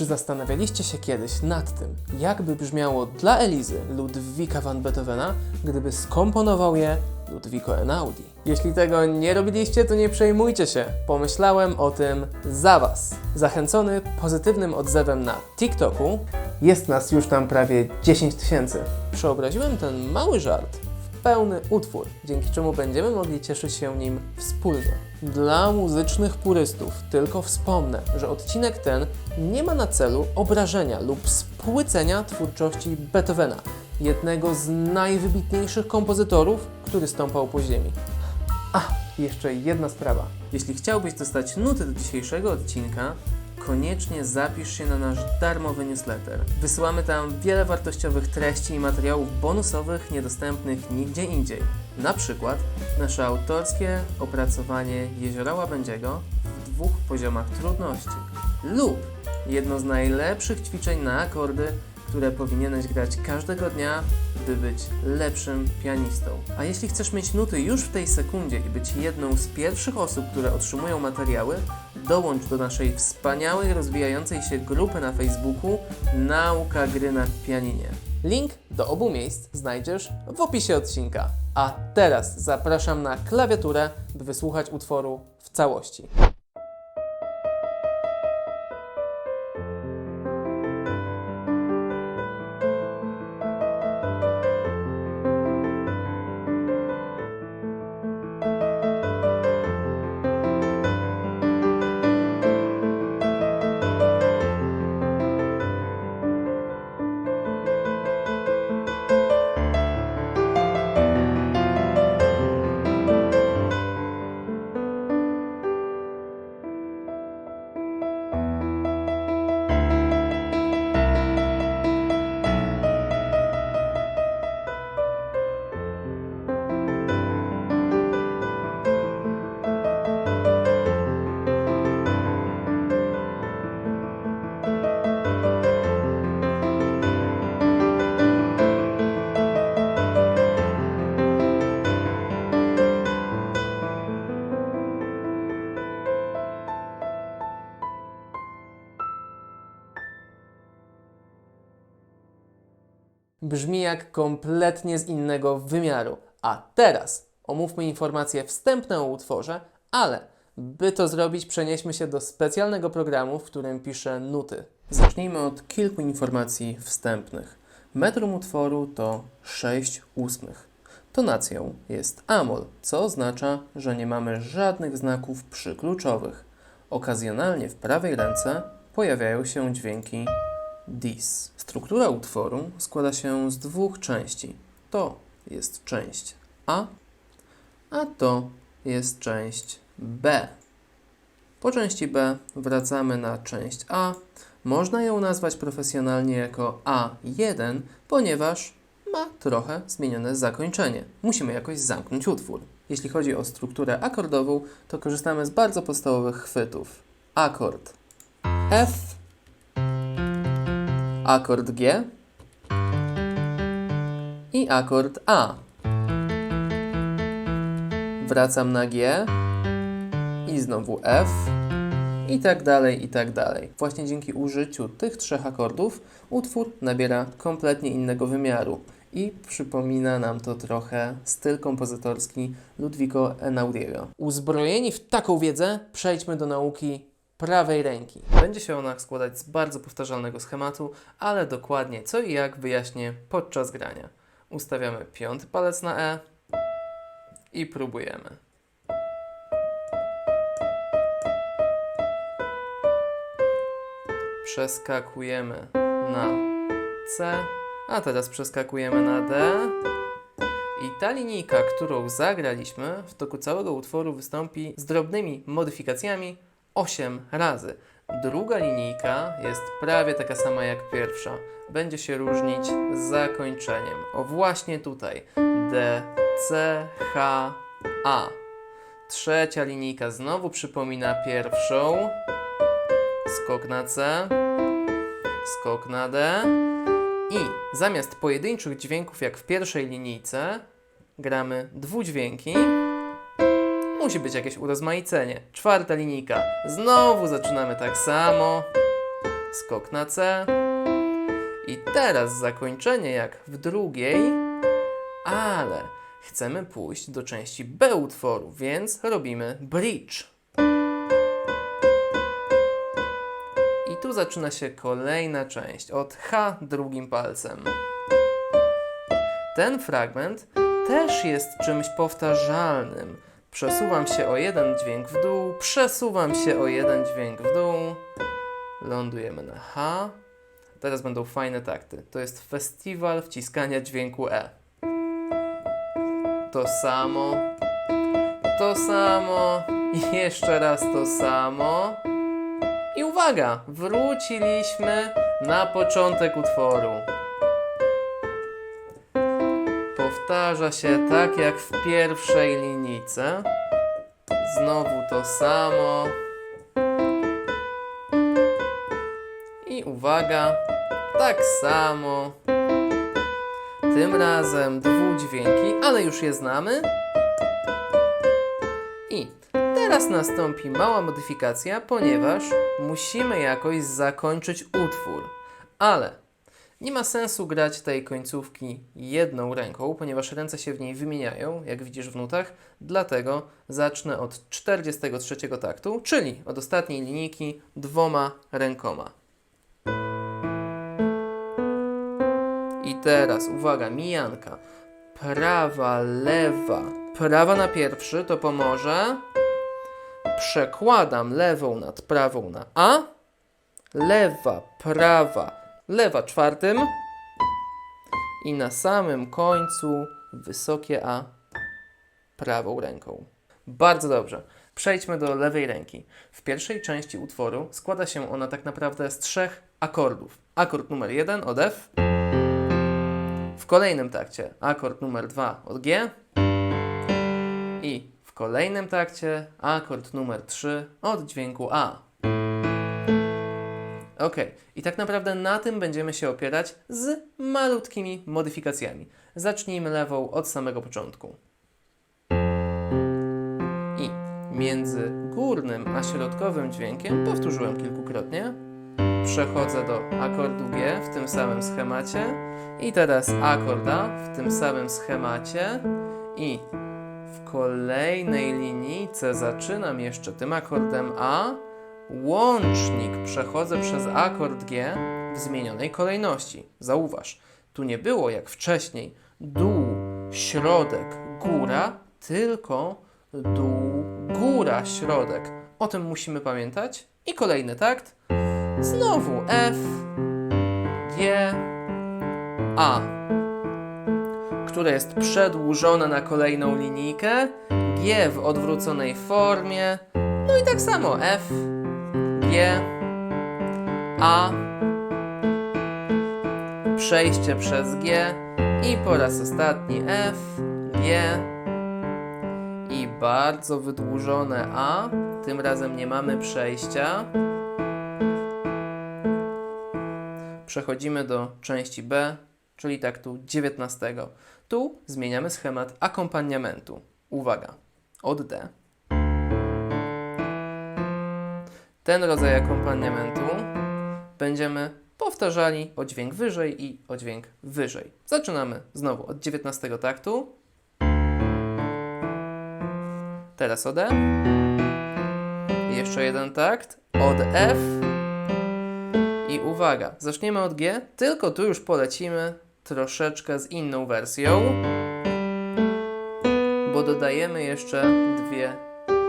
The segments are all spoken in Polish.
Czy zastanawialiście się kiedyś nad tym, jakby brzmiało dla Elizy Ludwika van Beethovena, gdyby skomponował je Ludwiko Einaudi? Jeśli tego nie robiliście, to nie przejmujcie się. Pomyślałem o tym za Was. Zachęcony pozytywnym odzewem na TikToku, jest nas już tam prawie 10 tysięcy. Przeobraziłem ten mały żart pełny utwór, dzięki czemu będziemy mogli cieszyć się nim wspólnie. Dla muzycznych purystów tylko wspomnę, że odcinek ten nie ma na celu obrażenia lub spłycenia twórczości Beethovena, jednego z najwybitniejszych kompozytorów, który stąpał po ziemi. A, jeszcze jedna sprawa. Jeśli chciałbyś dostać nuty do dzisiejszego odcinka, koniecznie zapisz się na nasz darmowy newsletter. Wysyłamy tam wiele wartościowych treści i materiałów bonusowych niedostępnych nigdzie indziej. Na przykład nasze autorskie opracowanie Jeziora Łabędziego w dwóch poziomach trudności lub jedno z najlepszych ćwiczeń na akordy, które powinieneś grać każdego dnia, by być lepszym pianistą. A jeśli chcesz mieć nuty już w tej sekundzie i być jedną z pierwszych osób, które otrzymują materiały, dołącz do naszej wspaniałej, rozwijającej się grupy na Facebooku Nauka gry na pianinie. Link do obu miejsc znajdziesz w opisie odcinka. A teraz zapraszam na klawiaturę, by wysłuchać utworu w całości. Brzmi jak kompletnie z innego wymiaru. A teraz omówmy informacje wstępne o utworze, ale by to zrobić, przenieśmy się do specjalnego programu, w którym piszę nuty. Zacznijmy od kilku informacji wstępnych. Metrum utworu to 6 ósmych. Tonacją jest amol, co oznacza, że nie mamy żadnych znaków przykluczowych. Okazjonalnie w prawej ręce pojawiają się dźwięki dis. Struktura utworu składa się z dwóch części. To jest część A, a to jest część B. Po części B wracamy na część A. Można ją nazwać profesjonalnie jako A1, ponieważ ma trochę zmienione zakończenie. Musimy jakoś zamknąć utwór. Jeśli chodzi o strukturę akordową, to korzystamy z bardzo podstawowych chwytów. Akord F, akord G i akord A. Wracam na G i znowu F i tak dalej, i tak dalej. Właśnie dzięki użyciu tych trzech akordów utwór nabiera kompletnie innego wymiaru i przypomina nam to trochę styl kompozytorski Ludwiko Enaudiego. Uzbrojeni w taką wiedzę, przejdźmy do nauki prawej ręki. Będzie się ona składać z bardzo powtarzalnego schematu, ale dokładnie co i jak wyjaśnię podczas grania. Ustawiamy piąty palec na E i próbujemy. Przeskakujemy na C, a teraz przeskakujemy na D. I ta linijka, którą zagraliśmy, w toku całego utworu wystąpi z drobnymi modyfikacjami 8 razy. Druga linijka jest prawie taka sama jak pierwsza. Będzie się różnić zakończeniem. O właśnie tutaj. D, C, H, A. Trzecia linijka znowu przypomina pierwszą. Skok na C. Skok na D. I zamiast pojedynczych dźwięków jak w pierwszej linijce, gramy dwudźwięki. Musi być jakieś urozmaicenie. Czwarta linijka. Znowu zaczynamy tak samo. skok na C. I teraz zakończenie jak w drugiej, ale chcemy pójść do części B utworu, więc robimy bridge. I tu zaczyna się kolejna część od H drugim palcem. Ten fragment też jest czymś powtarzalnym. Przesuwam się o jeden dźwięk w dół, przesuwam się o jeden dźwięk w dół, lądujemy na H. Teraz będą fajne takty. To jest festiwal wciskania dźwięku E. To samo, to samo jeszcze raz to samo. I uwaga, wróciliśmy na początek utworu. Powtarza się tak jak w pierwszej linijce. Znowu to samo. I uwaga, tak samo. Tym razem dwudźwięki, ale już je znamy. I teraz nastąpi mała modyfikacja, ponieważ musimy jakoś zakończyć utwór. Ale nie ma sensu grać tej końcówki jedną ręką, ponieważ ręce się w niej wymieniają, jak widzisz w nutach. Dlatego zacznę od 43 taktu, czyli od ostatniej linijki dwoma rękoma. I teraz uwaga, mijanka. Prawa, lewa. Prawa na pierwszy to pomoże. Przekładam lewą nad prawą na A. Lewa, prawa, lewa czwartym. I na samym końcu wysokie A prawą ręką. Bardzo dobrze. Przejdźmy do lewej ręki. W pierwszej części utworu składa się ona tak naprawdę z trzech akordów. Akord numer jeden od F. W kolejnym takcie akord numer 2 od G i w kolejnym takcie akord numer 3 od dźwięku A. Ok, i tak naprawdę na tym będziemy się opierać z malutkimi modyfikacjami. Zacznijmy lewą od samego początku. I między górnym a środkowym dźwiękiem powtórzyłem kilkukrotnie. Przechodzę do akordu G w tym samym schemacie i teraz akord A w tym samym schemacie i w kolejnej linijce zaczynam jeszcze tym akordem A, łącznik przechodzę przez akord G w zmienionej kolejności. Zauważ, tu nie było jak wcześniej dół, środek, góra, tylko dół, góra, środek. O tym musimy pamiętać. I kolejny takt. Znowu F, G, A, które jest przedłużone na kolejną linijkę, G w odwróconej formie, no i tak samo F, G, A, przejście przez G i po raz ostatni F, G i bardzo wydłużone A, tym razem nie mamy przejścia. Przechodzimy do części B, czyli taktu 19. Tu zmieniamy schemat akompaniamentu. Uwaga, od D. Ten rodzaj akompaniamentu będziemy powtarzali o dźwięk wyżej i o dźwięk wyżej. Zaczynamy znowu od 19 taktu. Teraz od E. Jeszcze jeden takt. Od F. I uwaga, zaczniemy od G, tylko tu już polecimy troszeczkę z inną wersją, bo dodajemy jeszcze dwie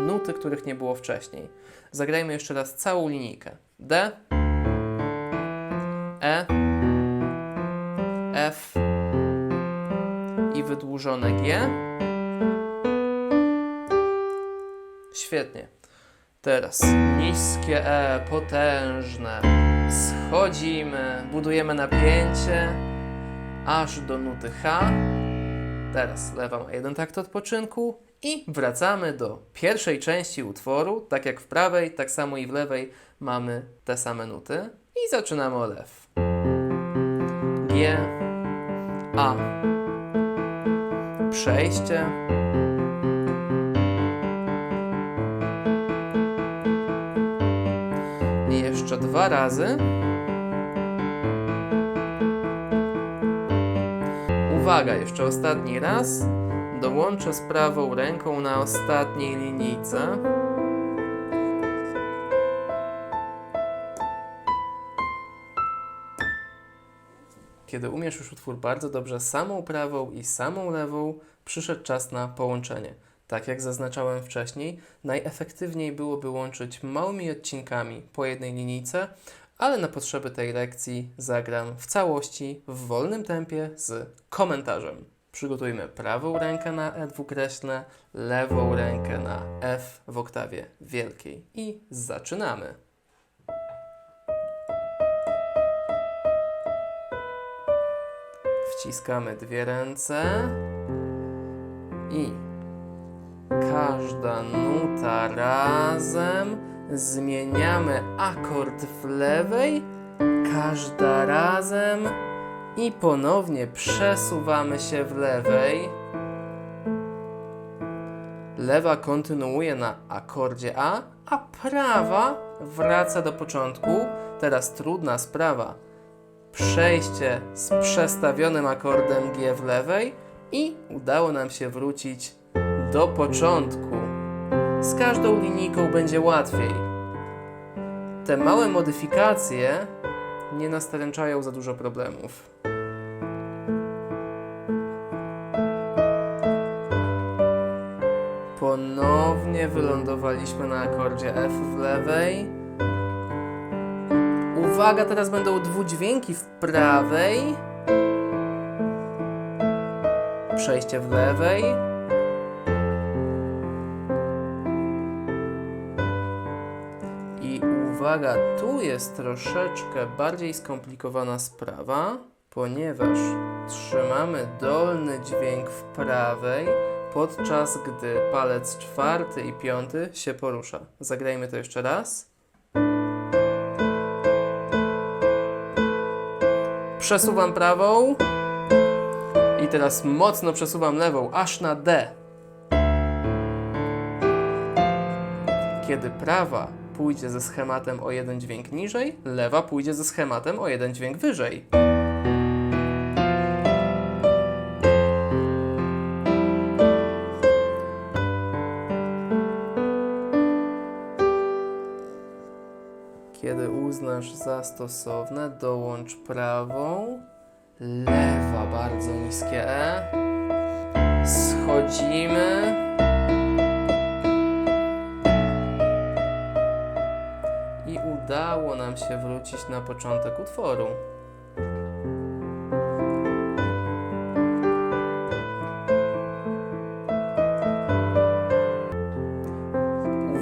nuty, których nie było wcześniej. Zagrajmy jeszcze raz całą linijkę. D, E, F i wydłużone G. Świetnie. Teraz niskie E, potężne. Schodzimy, budujemy napięcie aż do nuty H. Teraz lewa ma jeden takt odpoczynku i wracamy do pierwszej części utworu. Tak jak w prawej, tak samo i w lewej mamy te same nuty. I zaczynamy od F. G, A. Przejście. I jeszcze dwa razy. Uwaga, jeszcze ostatni raz. Dołączę z prawą ręką na ostatniej linijce. Kiedy umiesz już utwór bardzo dobrze samą prawą i samą lewą, przyszedł czas na połączenie. Tak jak zaznaczałem wcześniej, najefektywniej byłoby łączyć małymi odcinkami po jednej linijce, ale na potrzeby tej lekcji zagram w całości w wolnym tempie z komentarzem. Przygotujmy prawą rękę na E dwukreślne, lewą rękę na F w oktawie wielkiej. I zaczynamy. Wciskamy dwie ręce. I każda nuta razem. Zmieniamy akord w lewej, każda razem i ponownie przesuwamy się w lewej. Lewa kontynuuje na akordzie A, a prawa wraca do początku. Teraz trudna sprawa. Przejście z przestawionym akordem G w lewej i udało nam się wrócić do początku. Z każdą linijką będzie łatwiej. Te małe modyfikacje nie nastręczają za dużo problemów. Ponownie wylądowaliśmy na akordzie F w lewej. Uwaga, teraz będą dwudźwięki w prawej. Przejście w lewej. Uwaga, tu jest troszeczkę bardziej skomplikowana sprawa, ponieważ trzymamy dolny dźwięk w prawej, podczas gdy palec czwarty i piąty się porusza. Zagrajmy to jeszcze raz. Przesuwam prawą i teraz mocno przesuwam lewą, aż na D. Kiedy prawa pójdzie ze schematem o jeden dźwięk niżej, lewa pójdzie ze schematem o jeden dźwięk wyżej. Kiedy uznasz za stosowne, dołącz prawą, lewa bardzo niskie E, schodzimy. Udało nam się wrócić na początek utworu.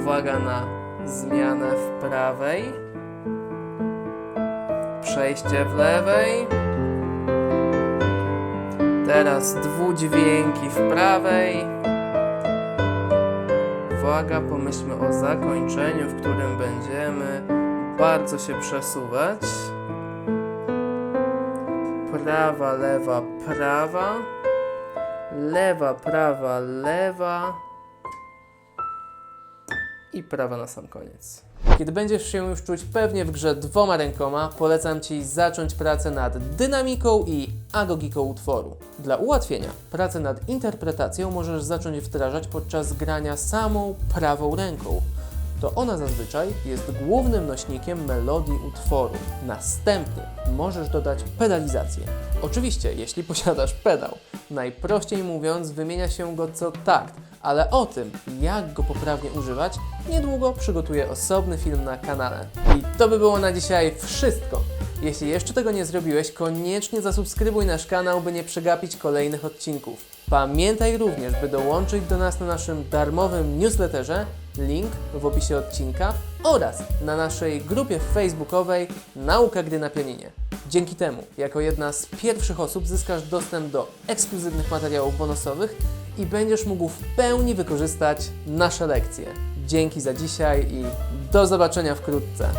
Uwaga na zmianę w prawej. Przejście w lewej. Teraz dwudźwięki w prawej. Uwaga, pomyślmy o zakończeniu, w którym będziemy bardzo się przesuwać. Prawa, lewa, prawa. Lewa, prawa, lewa. I prawa na sam koniec. Kiedy będziesz się już czuć pewnie w grze dwoma rękoma, polecam Ci zacząć pracę nad dynamiką i agogiką utworu. Dla ułatwienia, pracę nad interpretacją możesz zacząć wdrażać podczas grania samą prawą ręką. To ona zazwyczaj jest głównym nośnikiem melodii utworu. Następnie możesz dodać pedalizację. Oczywiście, jeśli posiadasz pedał. Najprościej mówiąc, wymienia się go co takt, ale o tym, jak go poprawnie używać, niedługo przygotuję osobny film na kanale. I to by było na dzisiaj wszystko. Jeśli jeszcze tego nie zrobiłeś, koniecznie zasubskrybuj nasz kanał, by nie przegapić kolejnych odcinków. Pamiętaj również, by dołączyć do nas na naszym darmowym newsletterze, link w opisie odcinka oraz na naszej grupie facebookowej Nauka Gry na Pianinie. Dzięki temu, jako jedna z pierwszych osób zyskasz dostęp do ekskluzywnych materiałów bonusowych i będziesz mógł w pełni wykorzystać nasze lekcje. Dzięki za dzisiaj i do zobaczenia wkrótce.